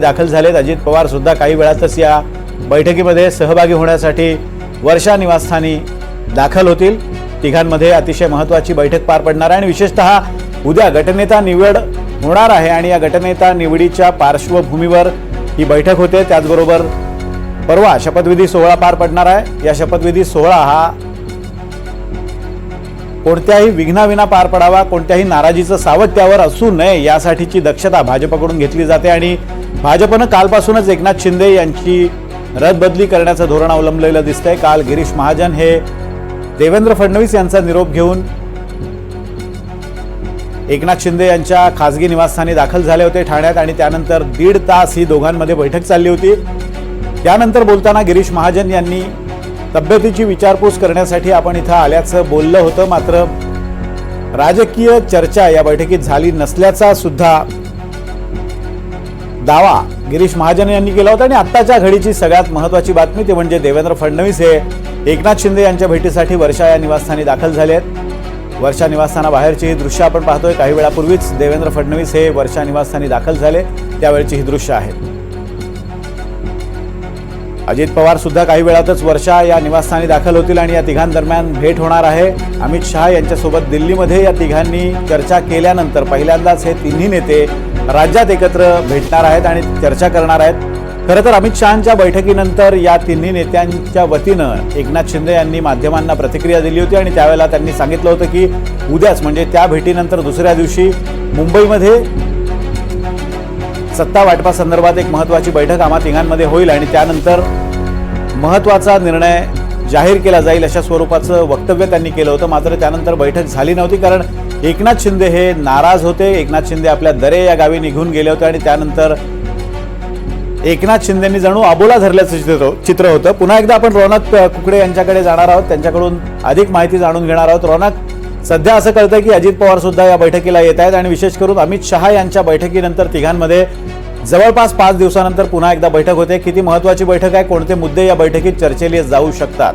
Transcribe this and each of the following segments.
दाखल झालेत. अजित पवार सुद्धा काही वेळातच या बैठकीमध्ये सहभागी होण्यासाठी वर्षा निवासस्थानी दाखल होतील. तिघांमध्ये अतिशय महत्वाची बैठक पार पडणार आहे आणि विशेषतः उद्या गटनेता निवड होणार आहे आणि या गटनेता निवडीच्या पार्श्वभूमीवर ही बैठक होते. त्याचबरोबर परवा शपथविधी सोहळा पार पडणार आहे. या शपथविधी सोहळा हा कोणत्याही विघ्नाविना पार पडावा कोणत्याही नाराजीचं सावध त्यावर असू नये यासाठीची दक्षता भाजपकडून घेतली जाते आणि भाजपनं कालपासूनच एकनाथ शिंदे यांची रदबदली करण्याचं धोरण अवलंबलेलं दिसतंय. काल गिरीश महाजन हे देवेंद्र फडणवीस यांचा निरोप घेऊन एकनाथ शिंदे यांच्या खासगी निवासस्थानी दाखल झाले होते ठाण्यात आणि त्यानंतर दीड तास ही दोघांमध्ये बैठक चालली होती. त्यानंतर बोलताना गिरीश महाजन यांनी तब्येतीची विचारपूस करण्यासाठी आपण इथं आल्याचं बोललं होतं. मात्र राजकीय चर्चा या बैठकीत झाली नसल्याचा सुद्धा दावा गिरीश महाजन यांनी केला होता आणि आत्ताच्या घडीची सगळ्यात महत्वाची बातमी ती म्हणजे देवेंद्र फडणवीस हे. एकनाथ शिंदे यांच्या भेटीसाठी वर्षा या निवासस्थानी दाखल झाले आहेत. वर्षा निवासस्थानाबाहेरची ही दृश्य आपण पाहतोय. काही वेळापूर्वीच देवेंद्र फडणवीस हे वर्षा निवासस्थानी दाखल झाले. त्यावेळची ही दृश्य आहेत अजित पवार सुद्धा काही वेळातच वर्षा या निवासस्थानी दाखल होतील आणि या तिघांदरम्यान भेट होणार आहे. अमित शहा यांच्यासोबत दिल्लीमध्ये या तिघांनी चर्चा केल्यानंतर पहिल्यांदाच हे तिन्ही नेते राज्यात एकत्र भेटणार आहेत आणि चर्चा करणार आहेत. खरं तर अमित शहांच्या बैठकीनंतर या तिन्ही नेत्यांच्या वतीनं एकनाथ शिंदे यांनी माध्यमांना प्रतिक्रिया दिली होती आणि त्यावेळेला त्यांनी सांगितलं होतं की उद्याच म्हणजे त्या भेटीनंतर दुसऱ्या दिवशी मुंबईमध्ये सत्ता वाटपासंदर्भात एक महत्वाची बैठक आम्हा तिघांमध्ये होईल आणि त्यानंतर महत्त्वाचा निर्णय जाहीर केला जाईल अशा स्वरूपाचं वक्तव्य त्यांनी केलं होतं. मात्र त्यानंतर बैठक झाली नव्हती कारण एकनाथ शिंदे हे नाराज होते. एकनाथ शिंदे आपल्या दरे या गावी निघून गेले होते आणि त्यानंतर एकनाथ शिंदेनी जणू अबोला धरल्याचं चित्र चित्र होतं. पुन्हा एकदा आपण रौनक कुकडे यांच्याकडे जाणार आहोत. त्यांच्याकडून अधिक माहिती जाणून घेणार आहोत. रौनक सध्या असं कळतं की अजित पवार सुद्धा या बैठकीला येत आहेत आणि विशेष करून अमित शहा यांच्या बैठकीनंतर तिघांमध्ये जवळपास पाच दिवसानंतर पुन्हा एकदा बैठक होते. किती महत्वाची बैठक आहे कोणते मुद्दे या बैठकीत चर्चेले जाऊ शकतात?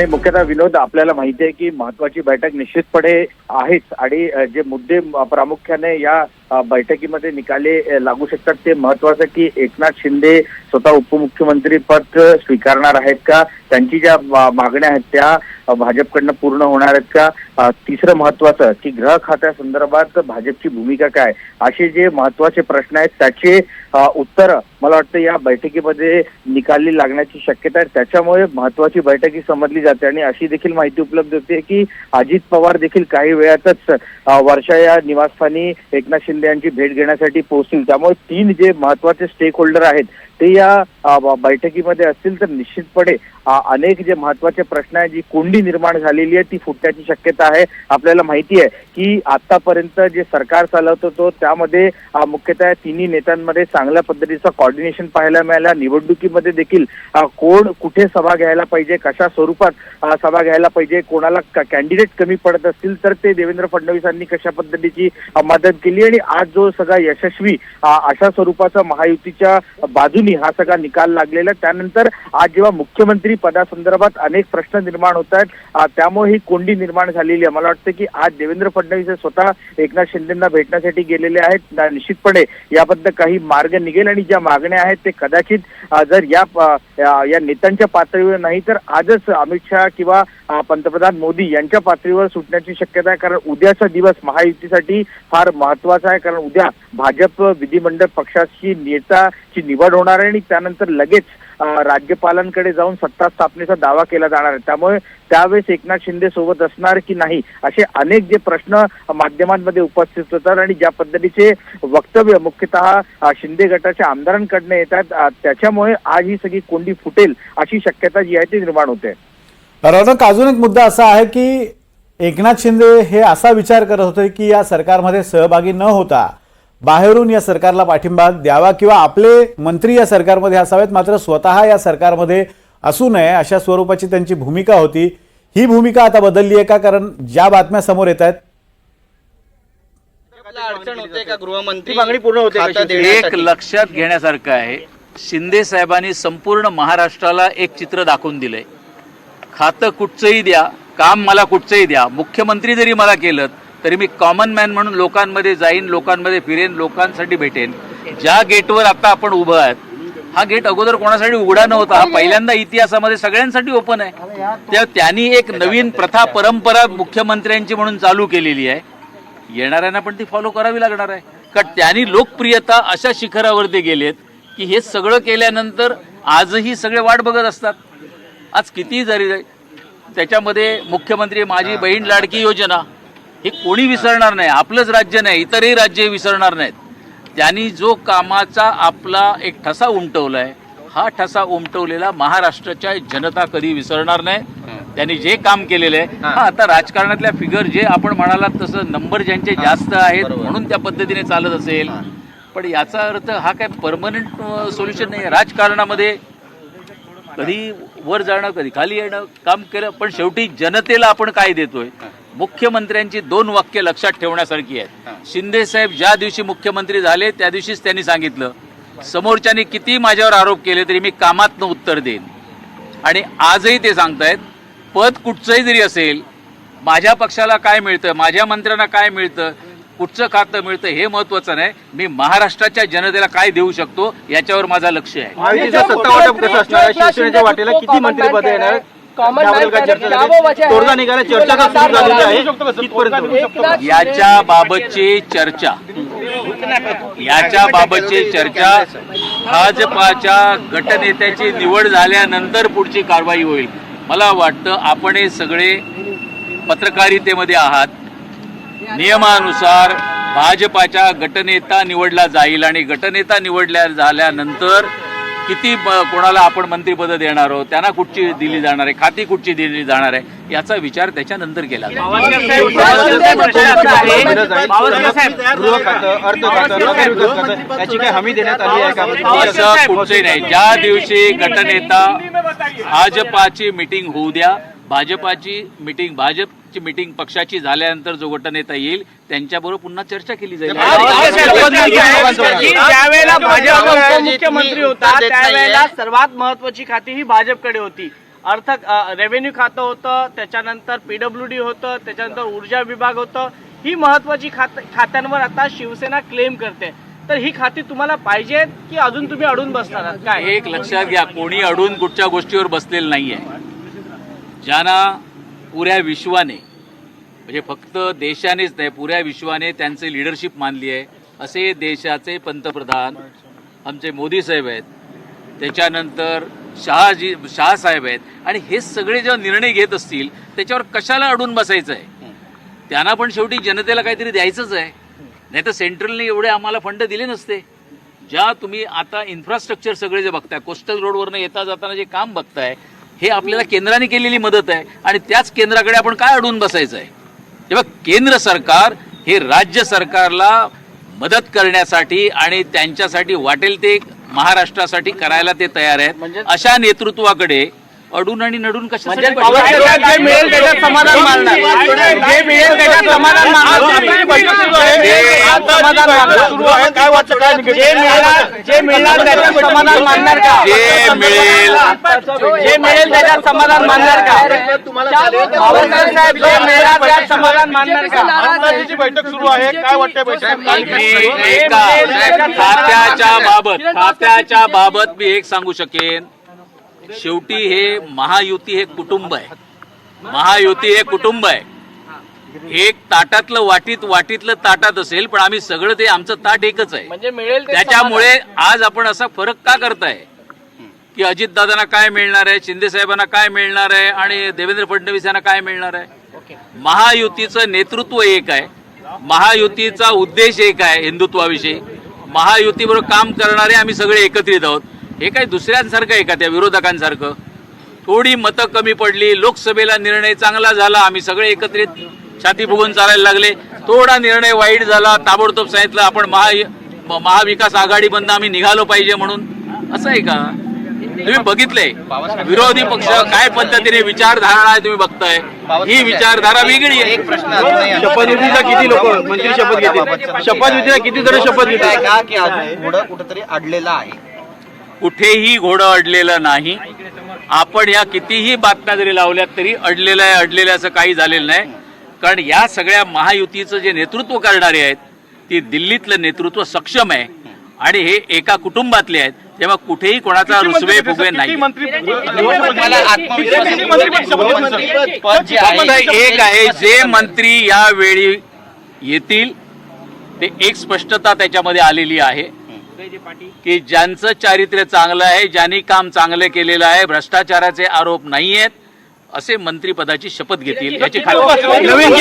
नाही मुख्यतः विनोद आपल्याला माहिती आहे की महत्वाची बैठक निश्चितपणे आहेच. आणि जे मुद्दे प्रामुख्याने या बैठकीमध्ये निकाले लागू शकतात. ते महत्वाचं की एकनाथ शिंदे स्वतः उपमुख्यमंत्री पद स्वीकारणार आहेत का? त्यांची ज्या मागण्या आहेत त्या भाजपकडनं पूर्ण होणार आहेत का? तिसरं महत्वाचं की गृह खात्यासंदर्भात भाजपची भूमिका काय? असे जे महत्त्वाचे प्रश्न आहेत त्याचे उत्तर मला वाटतं या बैठकीमध्ये निकाली लागण्याची शक्यता आहे. त्याच्यामुळे महत्वाची बैठक ही समजली जाते आणि अशी देखील माहिती उपलब्ध होते की अजित पवार देखील काही वेळातच वर्षा या निवासस्थानी एकनाथ शिंदे यांची भेट घेण्यासाठी पोहोचतील. त्यामुळे तीन जे महत्त्वाचे स्टेक होल्डर आहेत ते या बैठकीमध्ये असतील तर निश्चितपणे अनेक जे महत्त्वाचे प्रश्न आहे जी कोंडी निर्माण झालेली आहे ती फुटण्याची शक्यता आहे. आपल्याला माहिती आहे की आतापर्यंत जे सरकार चालवत होतो त्यामध्ये मुख्यतः तिन्ही नेत्यांमध्ये चांगल्या पद्धतीचं कॉर्डिनेशन पाहायला मिळालं. निवडणुकीमध्ये देखील कोण कुठे सभा घ्यायला पाहिजे कशा स्वरूपात सभा घ्यायला पाहिजे कोणाला कॅन्डिडेट कमी पडत असतील तर ते देवेंद्र फडणवीसांनी कशा पद्धतीची मदत केली आणि आज जो सगळा यशस्वी अशा स्वरूपाचा महायुतीच्या बाजूने हा सगळा निकाल लागलेला. त्यानंतर आज जेव्हा मुख्यमंत्री पदासंदर्भात अनेक प्रश्न निर्माण होत आहेत त्यामुळे ही कोंडी निर्माण झालेली आहे. मला वाटतं की आज देवेंद्र फडणवीस हे स्वतः एकनाथ शिंदेना भेटण्यासाठी गेलेले आहेत. निश्चितपणे याबद्दल काही मार्ग निघेल आणि ज्या मागण्या आहेत ते कदाचित जर या या नेत्यांच्या पातळीवर नाही तर आजच अमित शहा किंवा पंतप्रधान मोदी यांच्या पातळीवर सुटण्याची शक्यता आहे. कारण उद्याचा दिवस महायुतीसाठी फार महत्त्वाचा आहे. कारण उद्या भाजप विधिमंडळ पक्षाची नेताची निवड होणार आहे आणि त्यानंतर लगेच राज्यपालांकडे जाऊन सत्ता स्थापनेचा दावा केला जाणार आहे. त्यामुळे त्यावेळेस एकनाथ शिंदे सोबत असणार की नाही असे अनेक जे प्रश्न माध्यमांमध्ये उपस्थित होतात आणि ज्या पद्धतीचे वक्तव्य मुख्यतः शिंदे गटाच्या आमदारांकडनं येतात त्याच्यामुळे आज ही सगळी कोंडी फुटेल अशी शक्यता जी आहे ती निर्माण होते. रौनक अजून एक मुद्दा असा आहे की एकनाथ शिंदे हे असा विचार करत होते की या सरकारमध्ये सहभागी न होता बाहेरून या सरकारला पाठिंबा द्यावा किंवा आपले मंत्री या सरकारमध्ये असावेत मात्र स्वतः या सरकारमध्ये असू नये अशा स्वरूपाची त्यांची भूमिका होती ही भूमिका आता बदलली आहे का कारण ज्या बातम्या समोर येत आहेत आपला अडचण होते का गृहमंत्री ती मागणी पूर्ण होते का खातं शिवसेनेची? एक? लक्षात घेण्यासारखं आहे शिंदे साहेबांनी संपूर्ण महाराष्ट्राला एक चित्र दाखवून दिलंय खातं कुठचंही द्या काम मला कुठचंही द्या मुख्यमंत्री जरी मला केलं तरी मी कॉमन मॅन म्हणून लोकांमध्ये जाईन लोकांमध्ये फिरेन लोकांसाठी भेटेन. ज्या गेटवर आता आपण उभं आहात हा गेट अगोदर कोणासाठी उघडा नव्हता? हा पहिल्यांदा इतिहासामध्ये सगळ्यांसाठी ओपन आहे. त्या त्यांनी एक नवीन प्रथा परंपरा मुख्यमंत्र्यांची म्हणून चालू केलेली आहे. येणाऱ्यांना पण ती फॉलो करावी लागणार आहे. कारण त्यांनी लोकप्रियता अशा शिखरावरती गेलेत की हे सगळं केल्यानंतर आजही सगळे वाट बघत असतात. आज किती जरी त्याच्यामध्ये मुख्यमंत्री माझी बहीण लाडकी योजना हे कोणी विसरणार नाही आपलंच राज्य नाही इतरही राज्य विसरणार नाहीत. त्यांनी जो कामाचा आपला एक ठसा उमटवलाय हा ठसा उमटवलेला महाराष्ट्राच्या जनता कधी विसरणार नाही. त्यांनी जे काम केलेलं आहे हा. आता राजकारणातल्या फिगर जे आपण म्हणालात तसं नंबर ज्यांचे जास्त आहेत म्हणून त्या पद्धतीने चालत असेल. पण याचा अर्थ हा काय परमनंट सोल्युशन नाही राजकारणामध्ये कधी वर जाणं कधी खाली येणं काम केलं पण शेवटी जनतेला आपण काय देतोय? मुख्यमंत्र्यांची दोन वाक्य लक्षात ठेवण्यासारखी आहेत. शिंदे साहेब ज्या दिवशी मुख्यमंत्री झाले त्या दिवशीच त्यांनी सांगितलं समोरच्यांनी किती माझ्यावर आरोप केले तरी मी कामातनं उत्तर देईन. आणि आजही ते सांगतायत पद कुठचंही जरी असेल माझ्या पक्षाला काय मिळतं माझ्या मंत्र्यांना काय मिळतं कुठचं खातं मिळतं हे महत्वाचं नाही. मी महाराष्ट्राच्या जनतेला काय देऊ शकतो याच्यावर माझं लक्ष आहे. तोडगा निघाला चर्चा का सुरू झालेली आहे कितपर्यंत याच्या बाबतची चर्चा. याच्या बाबतची चर्चा भाजपाच्या गटनेत्याची निवड झाल्यानंतर पुढची कारवाई होईल. मला वाटतं आपण हे सगळे पत्रकारितेमध्ये आहात. नियमानुसार भाजपाच्या गटनेता निवडला जाईल आणि गटनेता निवडल्या झाल्यानंतर किती कोणाला आपण मंत्रिपद देणार आहोत त्यांना कुठची दिली जाणार आहे खाती कुठची दिली जाणार आहे याचा विचार त्याच्यानंतर केला असं कुठचंही नाही ज्या दिवशी गटनेता भाजपाची मिटिंग होऊ द्या भाजपाची मिटिंग भाजपची मिटिंग पक्षाची झाल्यानंतर जो गटनेता येईल त्यांच्याबरोबर पुन्हा चर्चा केली जाईल. ज्यावेळेला भाजप उपमुख्यमंत्री होता त्यावेळेला सर्वात महत्वाची खाती ही भाजपकडे होती. अर्थ रेव्हेन्यू खातं होतं त्याच्यानंतर पीडब्ल्यू डी होतं त्याच्यानंतर ऊर्जा विभाग होतं. ही महत्वाची खात खात्यांवर आता शिवसेना क्लेम करते. तर ही खाती तुम्हाला पाहिजेत की अजून तुम्ही अडून बसणार आहात? काय? एक लक्षात घ्या कोणी अडून कुठच्या गोष्टीवर बसलेलं नाहीये. ज्यांना पुऱ्या विश्वाने म्हणजे फक्त देशानेच नाही पुऱ्या विश्वाने त्यांचे लिडरशिप मानली आहे. असे देशाचे पंतप्रधान आमचे मोदी साहेब आहेत. त्याच्यानंतर शहाजी शहासाहेब आहेत. आणि हे सगळे जेव्हा निर्णय घेत असतील त्याच्यावर कशाला अडून बसायचं आहे? त्यांना पण शेवटी जनतेला काहीतरी द्यायचंच आहे. नाही तर सेंट्रलने एवढे आम्हाला फंड दिले नसते. ज्या तुम्ही आता इन्फ्रास्ट्रक्चर सगळे जे बघताय कोस्टल रोडवरनं येता जाताना जे काम बघताय हे आपल्याला केंद्राने केलेली मदत आहे आणि त्याच केंद्राकडे आपण काय अडून बसायचं आहे तेव्हा केंद्र सरकार हे राज्य सरकारला मदत करण्यासाठी आणि त्यांच्यासाठी वाटेल ते महाराष्ट्रासाठी करायला ते तयार आहेत अशा नेतृत्वाकडे अडून आणि नडून म्हणजे मिळेल त्याच्यात समाधान मानणार जे मिळेल त्याच्यात समाधान मानणार जे समाधान मानणार. काय वाटतं? काय जे मिळणार जे मिळणार त्याच्यात समाधान मानणार का? जे मिळेल. जे मिळेल त्याच्यात समाधान मानणार का? बाबासाहेब साहेब जे मिळणार त्यात समाधान मानणार का? बैठक सुरू आहे. काय वाटतंय बैठक? मी एका खात्याच्या बाबत खात्याच्या बाबत मी एक सांगू शकेन. शेवटी हे महायुती हे कुटुंब आहे. महायुती हे कुटुंब आहे. एक ताटातलं वाटीत वाटीतलं ताटात असेल पण आम्ही सगळं ते आमचं ताट एकच आहे. म्हणजे मिळेल त्याच्यामुळे आज आपण असा फरक का करताय? की अजितदादांना काय मिळणार आहे शिंदे साहेबांना काय मिळणार आहे आणि देवेंद्र फडणवीस यांना काय मिळणार आहे? महायुतीचं नेतृत्व एक आहे. महायुतीचा उद्देश एक आहे हिंदुत्वाविषयी. महायुतीबरोबर काम करणारे आम्ही सगळे एकत्रित आहोत. हे काही दुसऱ्यांसारखं आहे का त्या विरोधकांसारखं? थोडी मतं कमी पडली लोकसभेला निर्णय चांगला झाला आम्ही सगळे एकत्रित छाती फुगून चालायला लागले. थोडा निर्णय वाईट झाला. ताबडतोब सांगितलं आपण महा महाविकास आघाडीमधनं आम्ही निघालो पाहिजे म्हणून. असं आहे का? तुम्ही बघितलंय. विरोधी पक्ष काय पद्धतीने विचारधारणा आहे तुम्ही बघताय? ही विचारधारा वेगळी आहे. शपथविधीला किती लोक मंत्री शपथ घेतील शपथविधीला किती जण शपथ आहे घेतील? का की घोडं कुठेतरी अडलेलं आहे? कुठेही घोडं अडलेलं नाही. आपण या कितीही बातम्या जरी लावल्यात तरी अडलेलं आहे अडलेलं असं काही झालेलं नाही. कारण या सगळ्या महायुतीचं जे नेतृत्व करणारे आहेत ती दिल्लीतलं नेतृत्व सक्षम आहे. आणि हे एका कुटुंबातले आहेत. तेव्हा कुठेही कोणाचा रुसवे फुगवे नाही एक आहे जे मंत्री यावेळी येतील ते एक स्पष्टता त्याच्यामध्ये आलेली आहे. की ज्यांचं चारित्र्य चांगलं आहे ज्यांनी काम चांगलं केलेलं आहे भ्रष्टाचाराचे आरोप नाही आहेत असे मंत्रीपदाची शपथ घेतील याची खात्री नवीन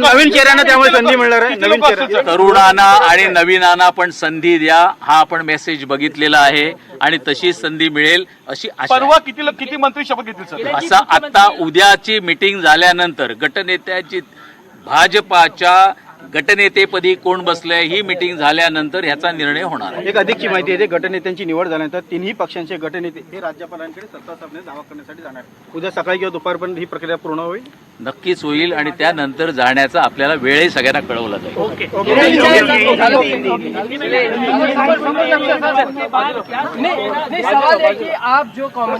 नवीन चेहऱ्यांना त्यामुळे संधी मिळणार आहे? नवीन तरुणांना आणि नवीनांना पण संधी द्या. हा आपण मेसेज बघितलेला आहे आणि तशी संधी मिळेल अशी आहे. किती किती मंत्री शपथ घेतील असा आता उद्याची मिटिंग झाल्यानंतर गटनेत्याची भाजपाच्या गटनेतेपदी कोण बसलंय ही मिटिंग झाल्यानंतर ह्याचा निर्णय होणार आहे एक अधिकची माहिती आहे गटनेत्यांची निवड झाल्यानंतर तिन्ही पक्षांचे गटनेते हे राज्यपालांकडे सत्ता स्थापनेचा दावा करण्यासाठी जाणार. उद्या सकाळी किंवा दुपारपर्यंत ही प्रक्रिया पूर्ण होईल नक्कीच होईल आणि त्यानंतर जाण्याचा आपल्याला वेळही सगळ्यांना कळवला जाईल नहीं सवाल है कि आप जो कॉमन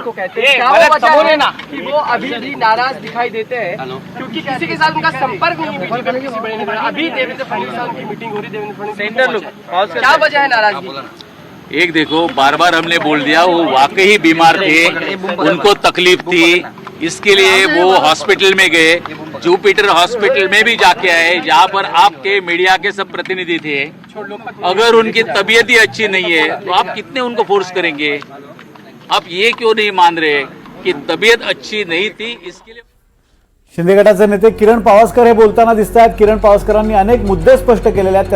को कहते हैं क्या वो वजह है ना कि वो अभी भी नाराज दिखाई देते हैं क्योंकि किसी के साथ उनका संपर्क अभी देवेंद्र फडणवीस की मीटिंग हो रही देवेंद्र फडणवीस क्या वजह है नाराज़गी? एक देखो बार बार हमने बोल दिया वो वाकई बीमार थे उनको तकलीफ़ थी। इसके लिए वो हॉस्पिटल में गए जुपिटर हॉस्पिटल में भी जाके आए जहाँ पर आपके मीडिया के सब प्रतिनिधि थे। अगर उनकी तबीयत ही अच्छी नहीं है तो आप कितने उनको फोर्स करेंगे? आप ये क्यों नहीं मान रहे कि तबीयत अच्छी नहीं थी इसके लिए शिंदे गटाचे नेते किरण पावसकर हे बोलताना दिसत आहेत किरण पावसकरांनी अनेक मुद्दे स्पष्ट केलेले आहेत.